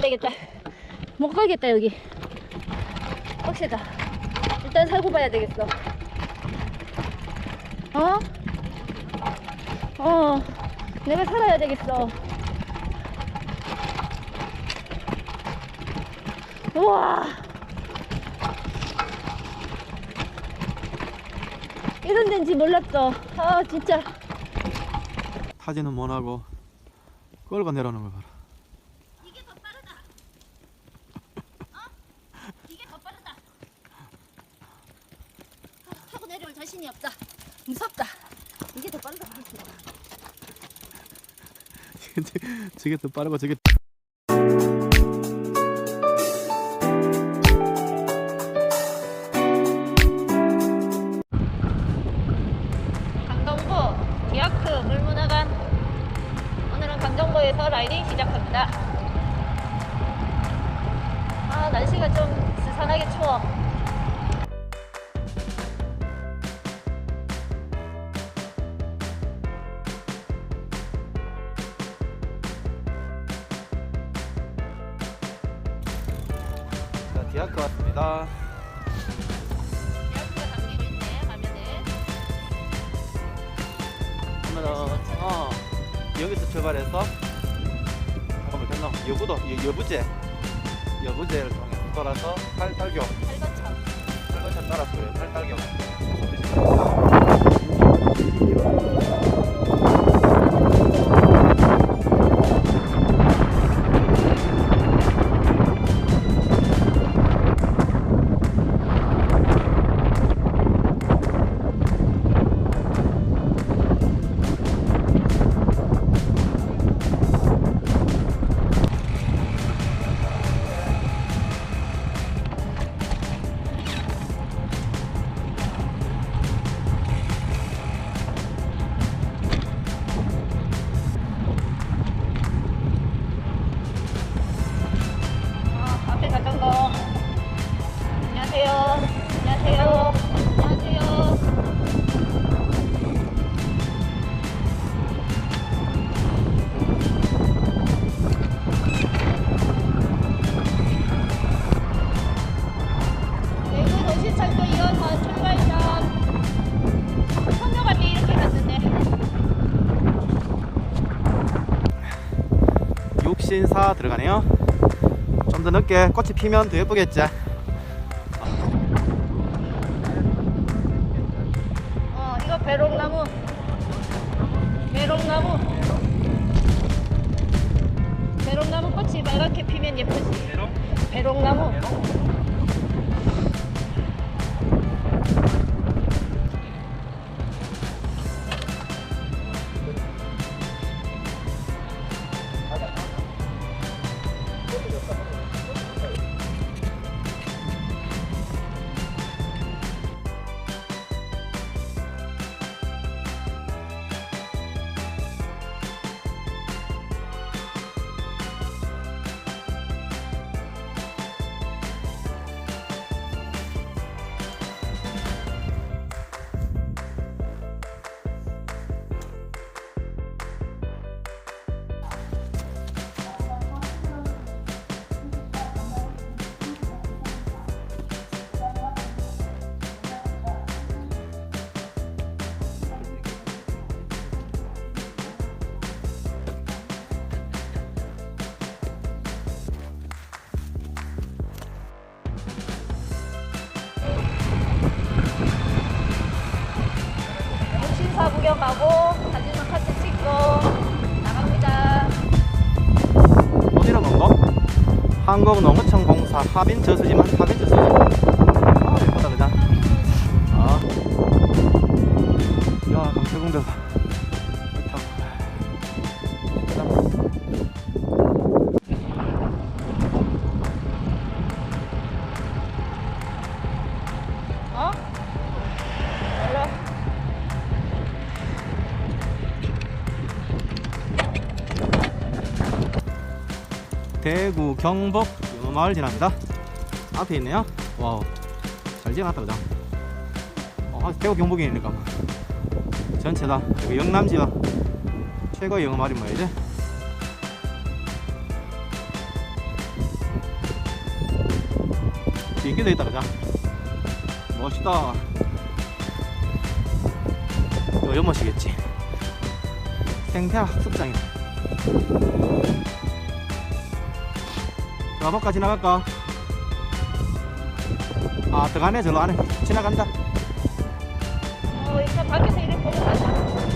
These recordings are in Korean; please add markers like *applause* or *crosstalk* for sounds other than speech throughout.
되겠다. 못 가겠다 여기. 빡세다. 일단 살고 봐야 되겠어. 어? 어. 내가 살아야 되겠어. 우와. 이런 데인지 몰랐어. 아 진짜. 타지는 못하고? 끌고 내려오는 걸 봐라 이게 더 빠르다. 어? 이게 더 빠르다. 아, 하고 내려올 자신이 없다. 무섭다. 이게 더 빠르다. *laughs* 저게 더 빠르고 저게 자, 디아크 왔습니다. 오늘은 어 여기서 출발해서 잠깐만 됐나 여부도 여, 여부제 여부제를 통해서 돌아서 팔달교 팔번참. 팔번차 따랐어요 팔달교 육신사 들어가네요 좀 더 늦게 꽃이 피면 더 예쁘겠지 어, 이거 배롱나무. 배롱나무. 배롱나무 꽃이 빨갛게 피면 예쁘지. 배롱? 배롱나무. 신사 구경 가고 사진은 같이 찍고 나갑니다. 어디로 간 거? 한국농어청 공사 하빈 저수지만 하빈 저수지 경복 연어마을 지납니다. 앞에 있네요. 와우. 잘 지어놨다, 그죠? 어, 대구 경복이니까. 전체 다. 여기 영남 지역. 최고의 영어마을이 뭐야, 이제? 비행기도 있다, 그죠? 멋있다. 요 연못이겠지. 생태학습장이다. 가볼까 지나갈까? 아 들어가네 저로 안에 지나간다. 어, 일단 밖에서 이렇게 보고 가자.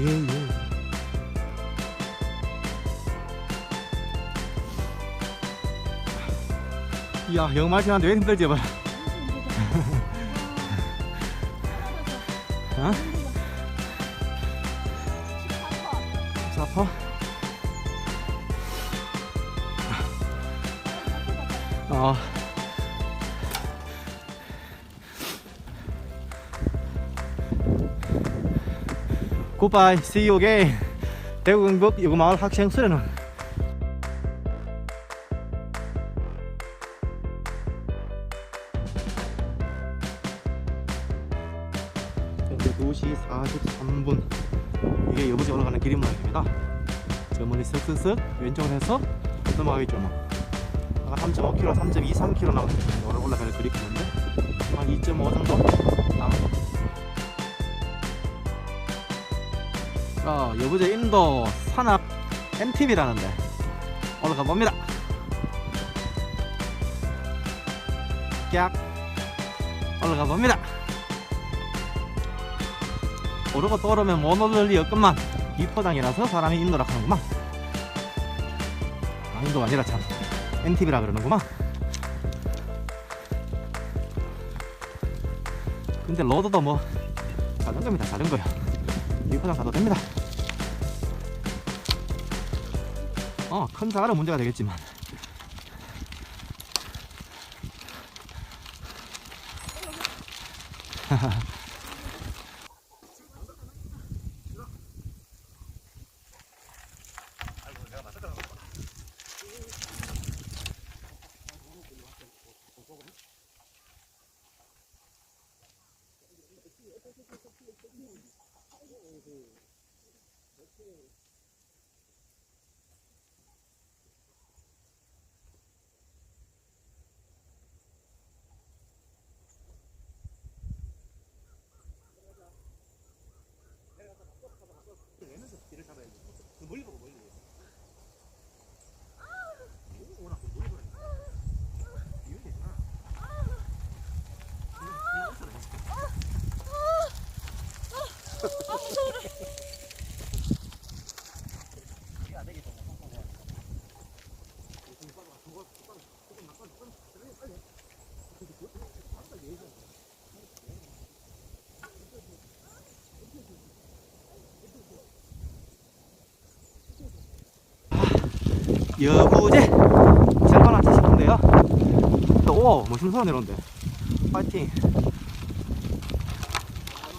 예 예. 이야 영말 지났는데 왜 힘들지 봐 어? 굿바이 see you again. 대구 경북 유구마을 학생 수련원. 현재 2시 43분. 이게 여부지 올라가는 길인 모양입니다. 저 멀리 슥슥슥 왼쪽으로 해서 넘어가겠죠 뭐 아까 3.5km, 3.23km 남은 오늘 올라가는 그리 있는데 한 2.5 정도 남은 자, 여부제 인도 산악 MTV라는데 올라가 봅니다. 깍 올라가 봅니다. 오르고 또 오르면 못 오를 리 없건만 비포장이라서 사람이 인도라 하는구만. 아, 인도가 아니라 참 MTV라 그러는구만. 근데 로드도 뭐 자전거입니다, 자전거요. 비포장 가도 됩니다. 어, 큰 사과는 문제가 되겠지만. *laughs* 여부제 왔지 싶은데요. 오, 멋있는 사람 내려온대. 파이팅.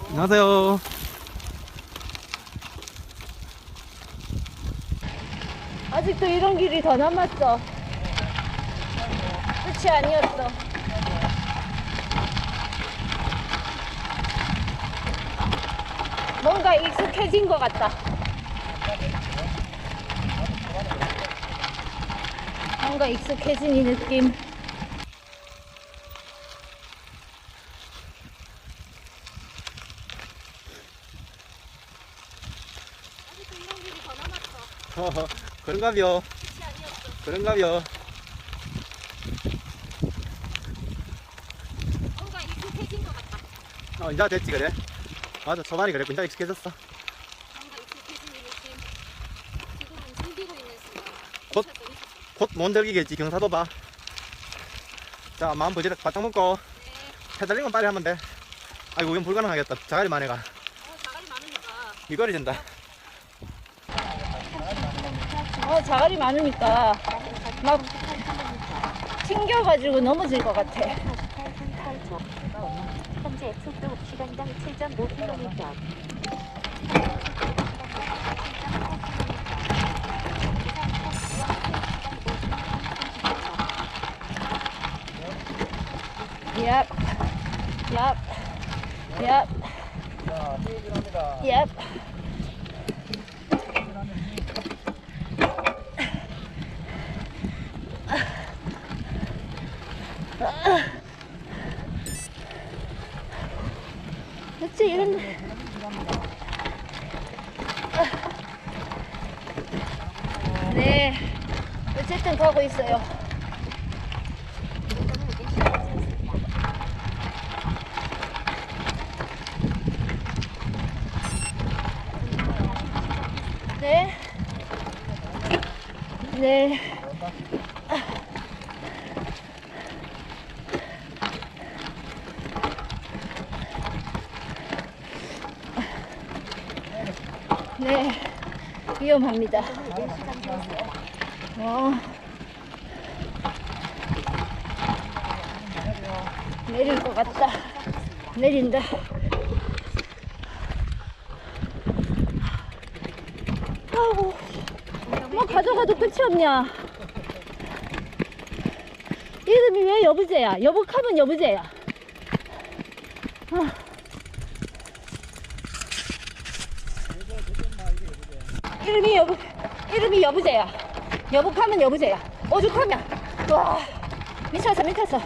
안녕하세요. 아직도 이런 길이 더 남았어. 끝이 아니었어. 뭔가 익숙해진 것 같다. 뭔가 익숙해진 이 느낌. *laughs* 허허, 그런가벼. 그런가벼. 뭔가 익숙해진 것 같다. 어, 이제 됐지, 그래? 맞아, 초반이 그래. 이제 익숙해졌어. 뭔가 익숙해진 이 느낌. 지금은 숨기고 있는 순간. 곧, 곧 몬들기겠지, 경사도 봐. 자, 마음 부지락 바짝 먹고. 페달링은 빨리 하면 돼. 아이고, 이건 불가능하겠다. 자갈이 많아가. 어, 자갈이 많으니까. 미거리 된다. 어, 자갈이 많으니까 막 튕겨가지고 넘어질 것 같아. 현재 속도 시간당 7.5km. Yep. Yep. Yep. Yep. 그렇지 이런 네 어쨌든 가고 있어요 네. 네. 네. 위험합니다. 어. 내릴 것 같다. 내린다. 아우. 뭐 가져가도 끝이 없냐? 이름이 왜 여부제야? 여북하면 여부제야. 아. 이름이 여부, 이름이 여부제야. 여북하면 여부제야. 오죽하면 와 미쳤어 미쳤어.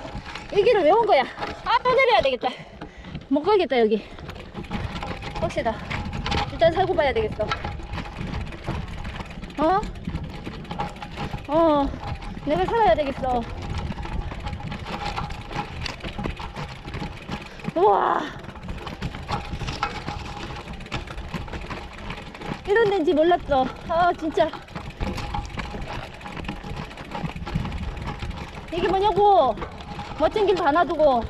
이 길을 왜 온 거야? 아또 내려야 되겠다. 못 가겠다 여기. 혹시다. 일단 살고 봐야 되겠어. 어? 어, 내가 살아야 되겠어. 우와. 이런 데인지 몰랐어. 아, 진짜. 이게 뭐냐고. 멋진 길 다 놔두고.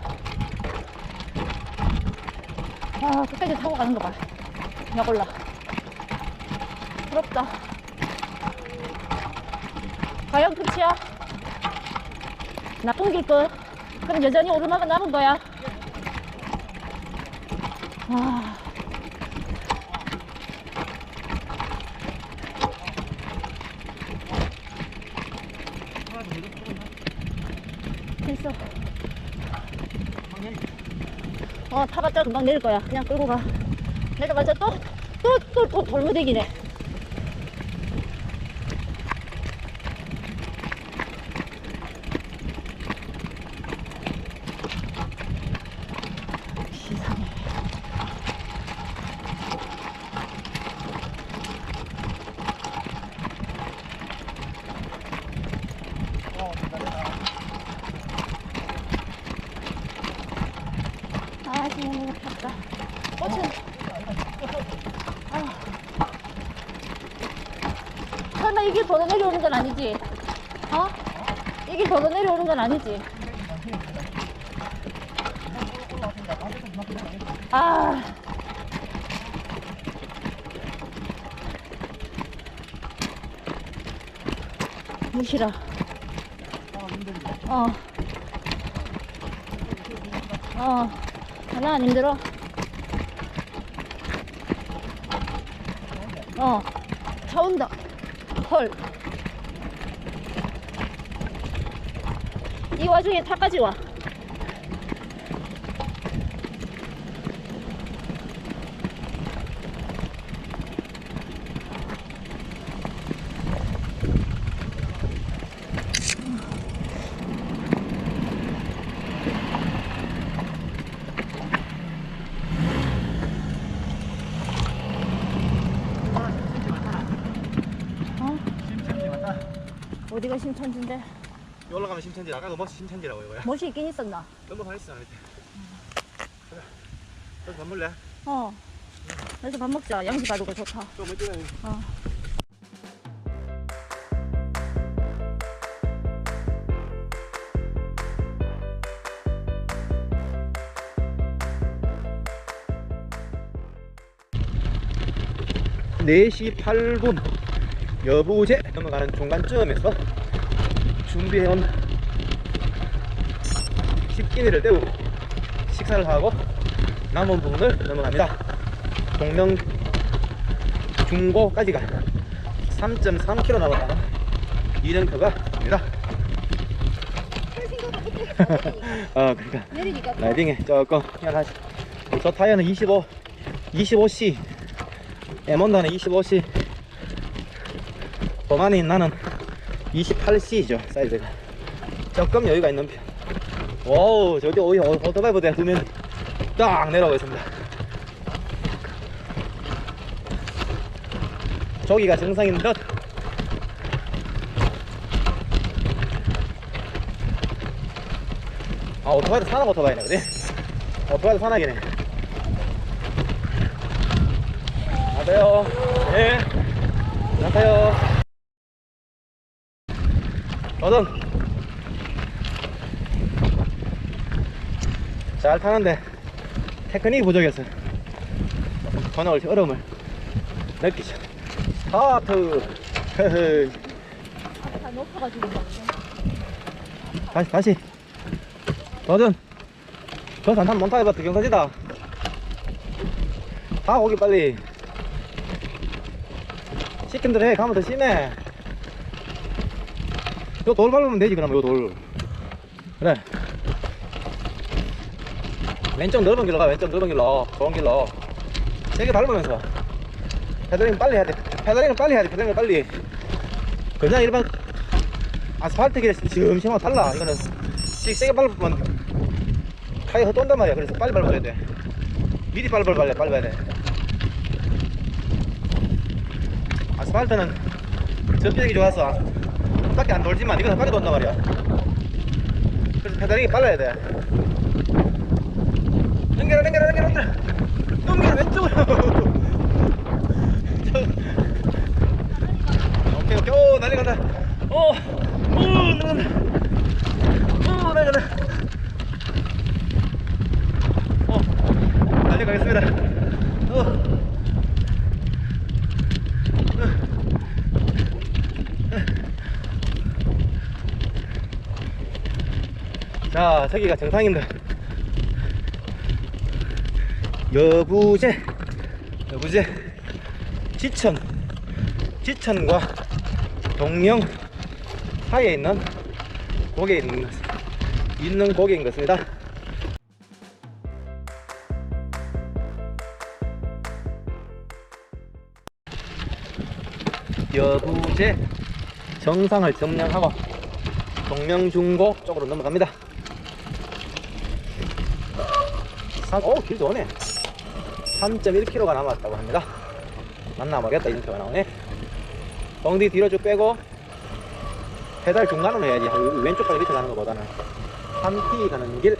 아, 끝까지 타고 가는 거 봐. 약 올라. 부럽다. 과연 끝이야? 나쁜 길 걸. 그럼 여전히 오르막은 남은 거야. 아. 됐어. 어, 타봤자 금방 내릴 거야. 그냥 끌고 가. 내려가자 또, 또, 또, 또 돌무대기네. 이상해. 아, 지금 탔다. 꽃은. 아. 걸어 내려오는 건 아니지? 어? 이길 걸어 내려오는 건 아니지? 아. 무시라. 어. 어. 하나 안 힘들어? 어. 차 온다. 헐. 이 와중에 차까지 와. 어디가 심천지인데? 올라가면 심천지 아까도 멋이 심천지라고 이거야 멋이 있긴 있었나? 넘어가 있어 밑에 가자 여기 밥 먹을래? 어. 그래서 밥 먹자. 양식 가지고 좋다. 좀 이따 어. 네시 8분 여부제 넘어가는 중간쯤에서 준비해온 10기니를 떼고 식사를 하고 남원 부분을 넘어갑니다. 동명 중고까지가 3.3km 남았다는 이정표가 됩니다. *laughs* 어, 그러니까 내리니까 라이딩에 조금 희한하지. 저 타이어는 25, 25C. 에몬다는 25C. 보만인 나는 28C죠, 사이즈가. 조금 여유가 있는 편. 와우, 저기 오이 오토바이 부대 두면 딱 내려오고 있습니다. 저기가 정상인 듯. 아, 오토바이도 산악 오토바이네, 그지? 오토바이도 산악이네. 안녕하세요. 네. 안녕하세요. 저는 잘 타는데 테크닉이 부족해서 번호를 어려움을 느끼죠. 다막 다시 다시. 도전 저 산탄 못 타해봤다. 경사지다. 가 오기 빨리. 시킨 대로 해. 가면 더 심해 요돌 밟으면 되지 그러면. 요돌. 그래. 왼쪽 넓은 길로 가 왼쪽 넓은 길로. 좋은 길로. 세게 밟으면서. 페달링 빨리 해야 돼. 페달링을 빨리 해야 돼 페달링을 빨리. 그냥 일반 아스팔트 길에 지금 심하고 달라. 이거는 세- 세게 밟으면 타이어 헛돈단 말이야. 그래서 빨리 밟아야 돼. 미리 빨리 밟아야 돼 빨리 밟아야 돼. 아스팔트는 접촉이 좋아서 밖에 안 돌지만 이거는 밖에 돈단 말이야 그래서 페달링이 빨라야 돼 넘겨라 넘겨라 넘겨라 넘겨라 넘겨라 왼쪽으로 오케이 오케이 오 난리 간다 오, 오, 나간다. 오, 나간다. 어, 달려가겠습니다. 어. 자, 저기가 정상입니다. 여부제, 여부제, 지천, 지천과 동령 사이에 있는 고개 있는 것, 있는 고개인 것입니다. 여부제 정상을 점령하고 동명중고 쪽으로 넘어갑니다. 산, 오, 길 좋네. 3.1km가 남았다고 합니다. 맞나 모르겠다, 인터가 나오네. 엉덩이 뒤로 쭉 빼고 페달 중간으로 해야지 왼쪽 발이 밑에 가는 것보다는 3T 가는 길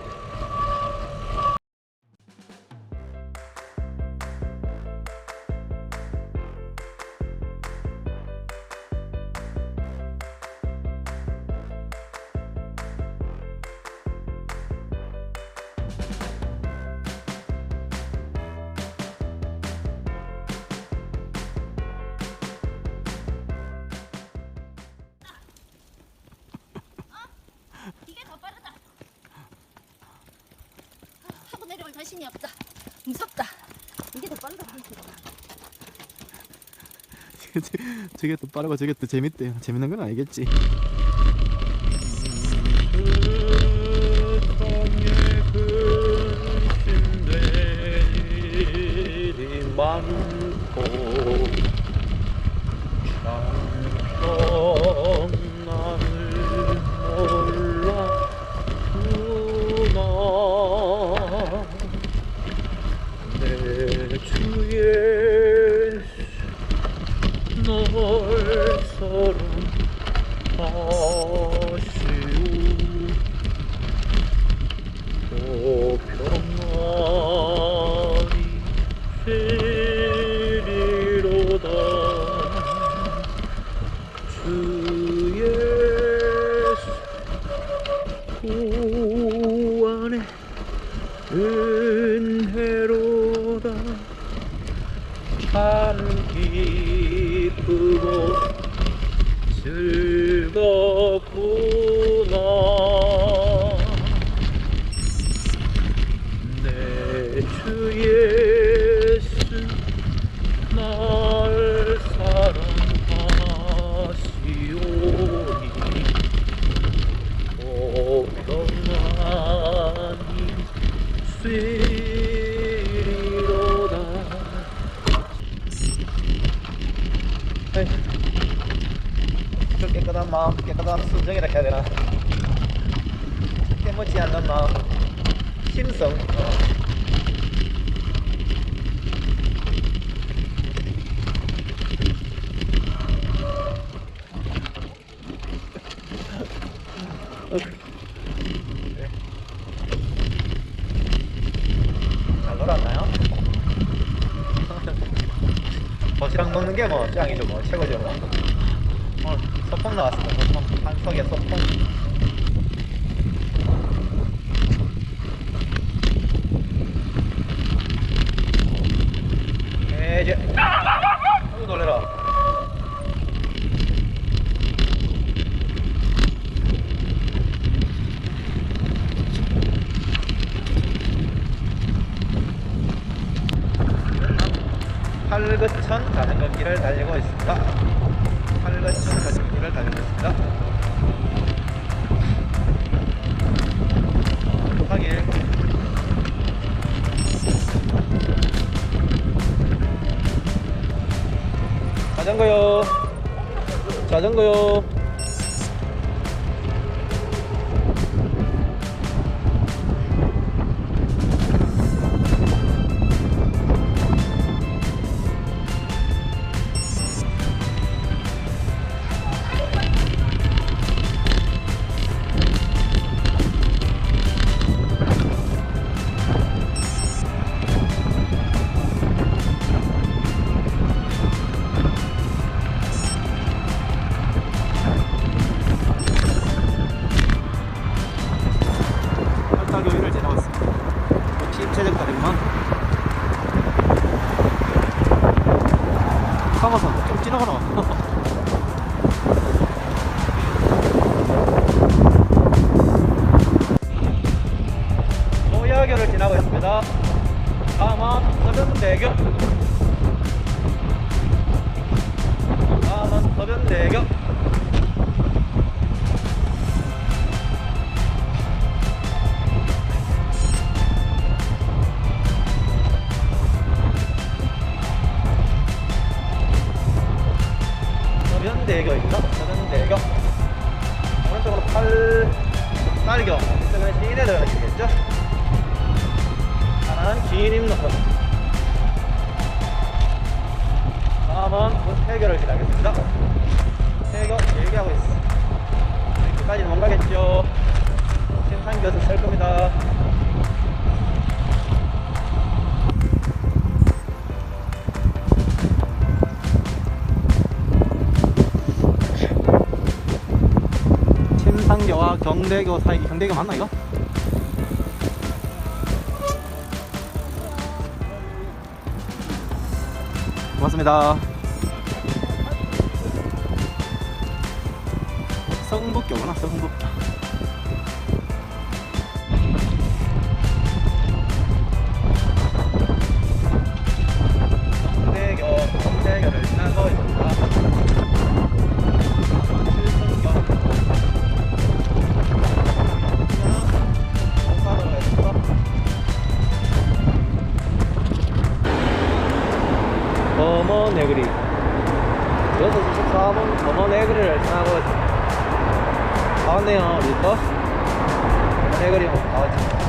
자신이 없다. 무섭다. 이게 더 빠르다. *laughs* 저게 또 빠르고 저게 또 재밌대요 재밌는 건 알겠지 주의 널 사랑하시 게뭐 짱이죠 뭐 최고죠. 뭐 오늘 소풍 나왔습니다. 소풍. 한석에 소풍. 에이제 아이고 놀래라 팔거천 길을 달리고 있습니다. 팔거천 길을 달리고 있습니다. 하길 자전거요. 자전거요. 살 겁니다. 침상교와 경대교 사이 경대교 맞나 이거? 고맙습니다. 성북교구나 성북. 네그리. 6시 14분 어머 네그리를 지나고 있습니다. 다 왔네요 우리 거 어머 네그리 다 왔지